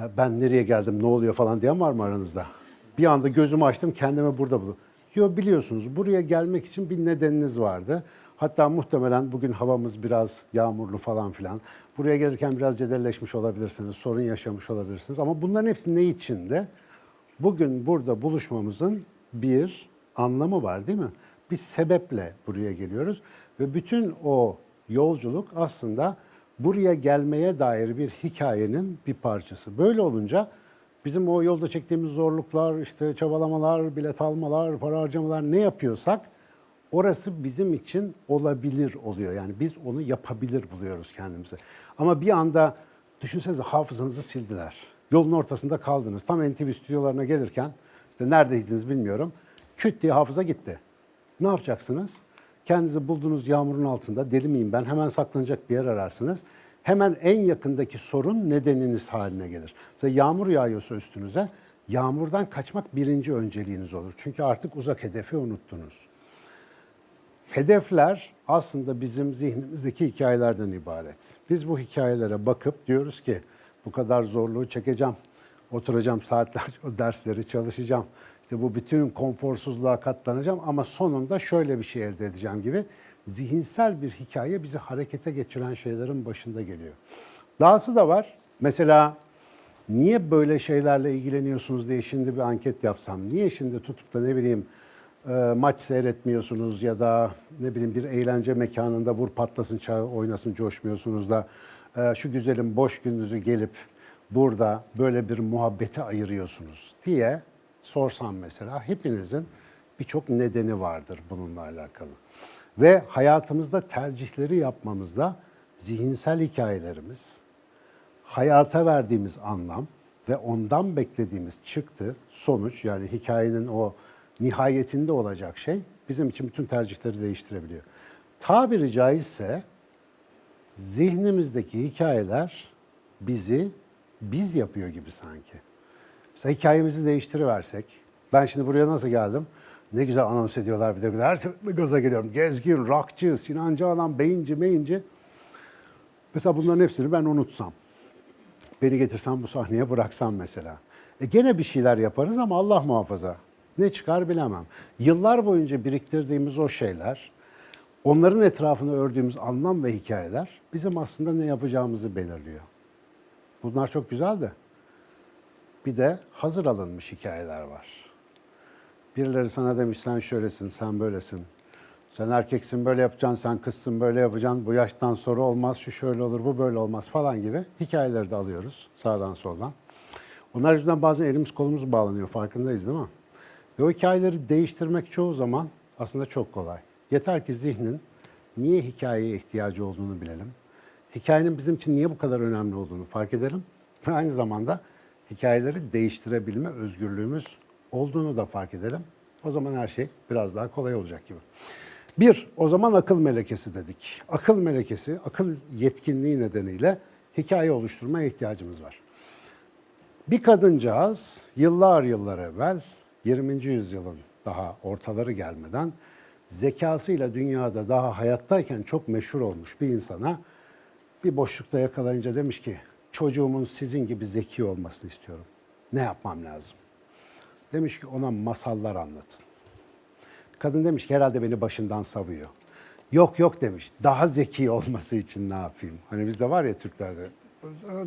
Ya ben nereye geldim, ne oluyor falan diyen var mı aranızda? Bir anda gözümü açtım, kendimi burada buldum. Yo biliyorsunuz buraya gelmek için bir nedeniniz vardı. Hatta muhtemelen bugün havamız biraz yağmurlu falan filan. Buraya gelirken biraz cedelleşmiş olabilirsiniz, sorun yaşamış olabilirsiniz. Ama bunların hepsi ne içinde? Bugün burada buluşmamızın bir anlamı var değil mi? Bir sebeple buraya geliyoruz ve bütün o yolculuk aslında buraya gelmeye dair bir hikayenin bir parçası. Böyle olunca bizim o yolda çektiğimiz zorluklar, işte çabalamalar, bilet almalar, para harcamalar ne yapıyorsak orası bizim için olabilir oluyor. Yani biz onu yapabilir buluyoruz kendimizi. Ama bir anda düşünsenize hafızanızı sildiler. Yolun ortasında kaldınız. Tam NTV stüdyolarına gelirken işte neredeydiniz bilmiyorum. Küt diye hafıza gitti. Ne yapacaksınız? Kendinizi bulduğunuz yağmurun altında deli miyim ben hemen saklanacak bir yer ararsınız. Hemen en yakındaki sorun nedeniniz haline gelir. Mesela yağmur yağıyorsa üstünüze yağmurdan kaçmak birinci önceliğiniz olur. Çünkü artık uzak hedefi unuttunuz. Hedefler aslında bizim zihnimizdeki hikayelerden ibaret. Biz bu hikayelere bakıp diyoruz ki bu kadar zorluğu çekeceğim. Oturacağım saatlerce o dersleri çalışacağım. İşte bu bütün konforsuzluğa katlanacağım ama sonunda şöyle bir şey elde edeceğim gibi zihinsel bir hikaye bizi harekete geçiren şeylerin başında geliyor. Dahası da var. Mesela niye böyle şeylerle ilgileniyorsunuz diye şimdi bir anket yapsam. Niye şimdi tutup da ne bileyim e, maç seyretmiyorsunuz ya da ne bileyim bir eğlence mekanında vur patlasın çağ oynasın coşmuyorsunuz da e, şu güzelim boş gününüzü gelip burada böyle bir muhabbete ayırıyorsunuz diye sorsam mesela hepinizin birçok nedeni vardır bununla alakalı. Ve hayatımızda tercihleri yapmamızda zihinsel hikayelerimiz, hayata verdiğimiz anlam ve ondan beklediğimiz çıktı, sonuç yani hikayenin o nihayetinde olacak şey bizim için bütün tercihleri değiştirebiliyor. Tabiri caizse zihnimizdeki hikayeler bizi biz yapıyor gibi sanki. Mesela hikayemizi değiştiriversek, ben şimdi buraya nasıl geldim? Ne güzel anons ediyorlar bir de her seferinde gaza geliyorum. Gezgin, rockçı, Sinan Canan, beyinci, meyinci. Mesela bunların hepsini ben unutsam. Beni getirsem bu sahneye bıraksam mesela. E gene bir şeyler yaparız ama Allah muhafaza. Ne çıkar bilemem. Yıllar boyunca biriktirdiğimiz o şeyler, onların etrafını ördüğümüz anlam ve hikayeler bizim aslında ne yapacağımızı belirliyor. Bunlar çok güzel de bir de hazır alınmış hikayeler var. Birileri sana demiş sen şöylesin, sen böylesin. Sen erkeksin böyle yapacaksın, sen kızsın böyle yapacaksın. Bu yaştan sonra olmaz, şu şöyle olur, bu böyle olmaz falan gibi hikayeleri de alıyoruz sağdan soldan. Onlar yüzünden bazen elimiz kolumuz bağlanıyor farkındayız değil mi? Ve o hikayeleri değiştirmek çoğu zaman aslında çok kolay. Yeter ki zihnin niye hikayeye ihtiyacı olduğunu bilelim. Hikayenin bizim için niye bu kadar önemli olduğunu fark edelim. Ve aynı zamanda hikayeleri değiştirebilme özgürlüğümüz olduğunu da fark edelim. O zaman her şey biraz daha kolay olacak gibi. Bir, o zaman akıl melekesi dedik. Akıl melekesi, akıl yetkinliği nedeniyle hikaye oluşturmaya ihtiyacımız var. Bir kadıncağız yıllar yıllar evvel 20. yüzyılın daha ortaları gelmeden zekasıyla dünyada daha hayattayken çok meşhur olmuş bir insana bir boşlukta yakalayınca demiş ki çocuğumun sizin gibi zeki olmasını istiyorum. Ne yapmam lazım? Demiş ki ona masallar anlatın. Kadın demiş ki herhalde beni başından savuyor. Yok yok demiş. Daha zeki olması için ne yapayım? Hani bizde var ya Türklerde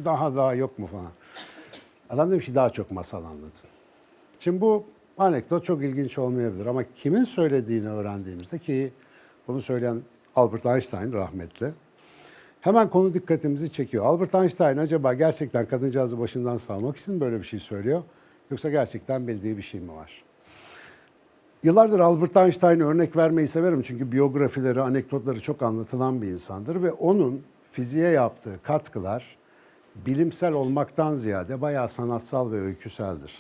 daha daha yok mu falan. Adam demiş ki daha çok masal anlatın. Şimdi bu anekdot çok ilginç olmayabilir ama kimin söylediğini öğrendiğimizde ki bunu söyleyen Albert Einstein rahmetli. Hemen konu dikkatimizi çekiyor. Albert Einstein acaba gerçekten kadıncağızı başından salmak için böyle bir şey söylüyor? Yoksa gerçekten bildiği bir şey mi var? Yıllardır Albert Einstein'ı örnek vermeyi severim çünkü biyografileri, anekdotları çok anlatılan bir insandır ve onun fiziğe yaptığı katkılar bilimsel olmaktan ziyade bayağı sanatsal ve öyküseldir.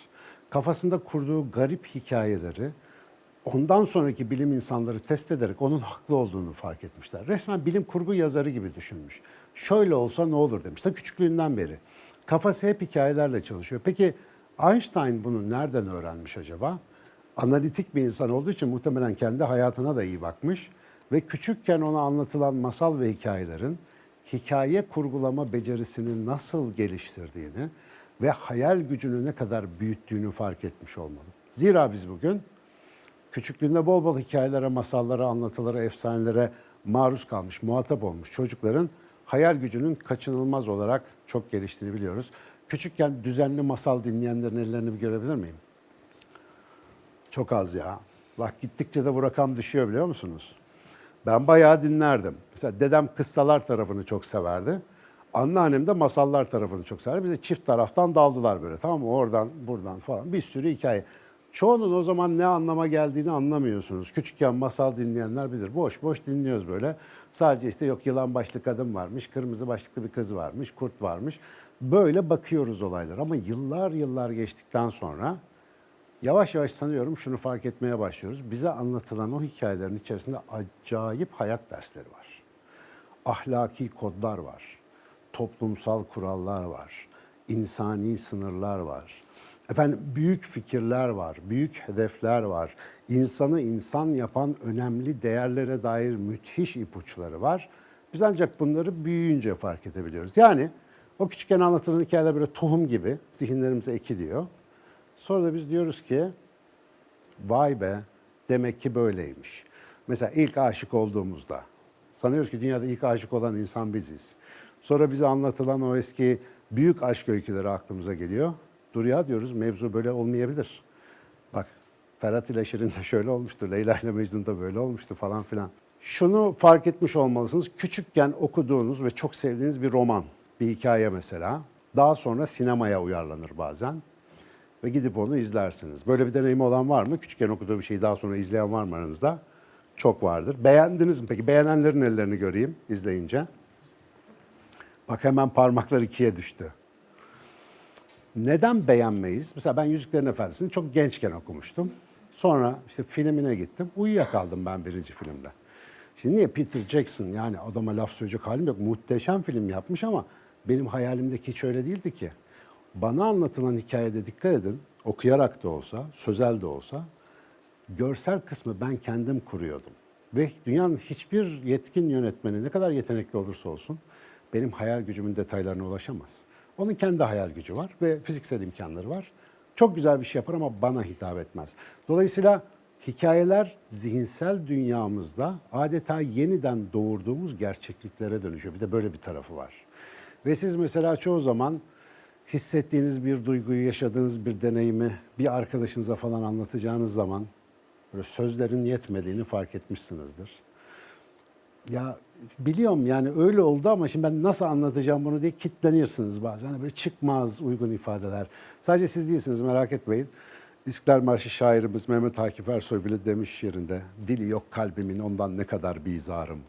Kafasında kurduğu garip hikayeleri ondan sonraki bilim insanları test ederek onun haklı olduğunu fark etmişler. Resmen bilim kurgu yazarı gibi düşünmüş. Şöyle olsa ne olur demiş. Ta küçüklüğünden beri. Kafası hep hikayelerle çalışıyor. Peki Einstein bunu nereden öğrenmiş acaba? Analitik bir insan olduğu için muhtemelen kendi hayatına da iyi bakmış ve küçükken ona anlatılan masal ve hikayelerin hikaye kurgulama becerisini nasıl geliştirdiğini ve hayal gücünü ne kadar büyüttüğünü fark etmiş olmalı. Zira biz bugün küçüklüğünde bol bol hikayelere, masallara, anlatılara, efsanelere maruz kalmış, muhatap olmuş çocukların hayal gücünün kaçınılmaz olarak çok geliştiğini biliyoruz. Küçükken düzenli masal dinleyenlerin ellerini bir görebilir miyim? Çok az ya. Bak gittikçe de bu rakam düşüyor biliyor musunuz? Ben bayağı dinlerdim. Mesela dedem kıssalar tarafını çok severdi. Anneannem de masallar tarafını çok severdi. Bize çift taraftan daldılar böyle tamam mı? Oradan buradan falan bir sürü hikaye. Çoğunun o zaman ne anlama geldiğini anlamıyorsunuz. Küçükken masal dinleyenler bilir. Boş boş dinliyoruz böyle. Sadece işte yok yılan başlı kadın varmış, kırmızı başlıklı bir kız varmış, kurt varmış. Böyle bakıyoruz olaylar. Ama yıllar yıllar geçtikten sonra yavaş yavaş sanıyorum şunu fark etmeye başlıyoruz. Bize anlatılan o hikayelerin içerisinde acayip hayat dersleri var. Ahlaki kodlar var. Toplumsal kurallar var. insani sınırlar var. Efendim büyük fikirler var, büyük hedefler var. İnsanı insan yapan önemli değerlere dair müthiş ipuçları var. Biz ancak bunları büyüyünce fark edebiliyoruz. Yani o küçükken anlatılan hikayeler böyle tohum gibi zihinlerimize ekiliyor. Sonra da biz diyoruz ki vay be demek ki böyleymiş. Mesela ilk aşık olduğumuzda sanıyoruz ki dünyada ilk aşık olan insan biziz. Sonra bize anlatılan o eski büyük aşk öyküleri aklımıza geliyor. Dur ya diyoruz mevzu böyle olmayabilir. Bak Ferhat ile Şirin de şöyle olmuştu, Leyla ile Mecnun da böyle olmuştu falan filan. Şunu fark etmiş olmalısınız. Küçükken okuduğunuz ve çok sevdiğiniz bir roman, bir hikaye mesela. Daha sonra sinemaya uyarlanır bazen ve gidip onu izlersiniz. Böyle bir deneyimi olan var mı? Küçükken okuduğu bir şeyi daha sonra izleyen var mı aranızda? Çok vardır. Beğendiniz mi peki? Beğenenlerin ellerini göreyim izleyince. Bak hemen parmaklar ikiye düştü. Neden beğenmeyiz? Mesela ben Yüzüklerin Efendisi'ni çok gençken okumuştum. Sonra işte filmine gittim. Uyuyakaldım ben birinci filmde. Şimdi niye Peter Jackson yani adama laf söyleyecek halim yok. Muhteşem film yapmış ama benim hayalimdeki hiç öyle değildi ki. Bana anlatılan hikayede dikkat edin. Okuyarak da olsa, sözel de olsa görsel kısmı ben kendim kuruyordum. Ve dünyanın hiçbir yetkin yönetmeni ne kadar yetenekli olursa olsun benim hayal gücümün detaylarına ulaşamaz. Onun kendi hayal gücü var ve fiziksel imkanları var. Çok güzel bir şey yapar ama bana hitap etmez. Dolayısıyla hikayeler zihinsel dünyamızda adeta yeniden doğurduğumuz gerçekliklere dönüşüyor. Bir de böyle bir tarafı var. Ve siz mesela çoğu zaman hissettiğiniz bir duyguyu, yaşadığınız bir deneyimi bir arkadaşınıza falan anlatacağınız zaman böyle sözlerin yetmediğini fark etmişsinizdir. Ya biliyorum yani öyle oldu ama şimdi ben nasıl anlatacağım bunu diye kitlenirsiniz bazen. Hani böyle çıkmaz uygun ifadeler. Sadece siz değilsiniz merak etmeyin. İstiklal Marşı şairimiz Mehmet Akif Ersoy bile demiş şiirinde. Dili yok kalbimin ondan ne kadar bizarım.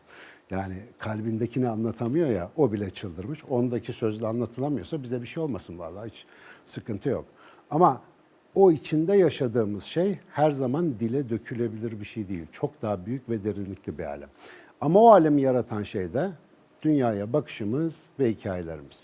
Yani kalbindekini anlatamıyor ya o bile çıldırmış. Ondaki sözle anlatılamıyorsa bize bir şey olmasın vallahi hiç sıkıntı yok. Ama o içinde yaşadığımız şey her zaman dile dökülebilir bir şey değil. Çok daha büyük ve derinlikli bir alem. Ama o alemi yaratan şey de dünyaya bakışımız ve hikayelerimiz.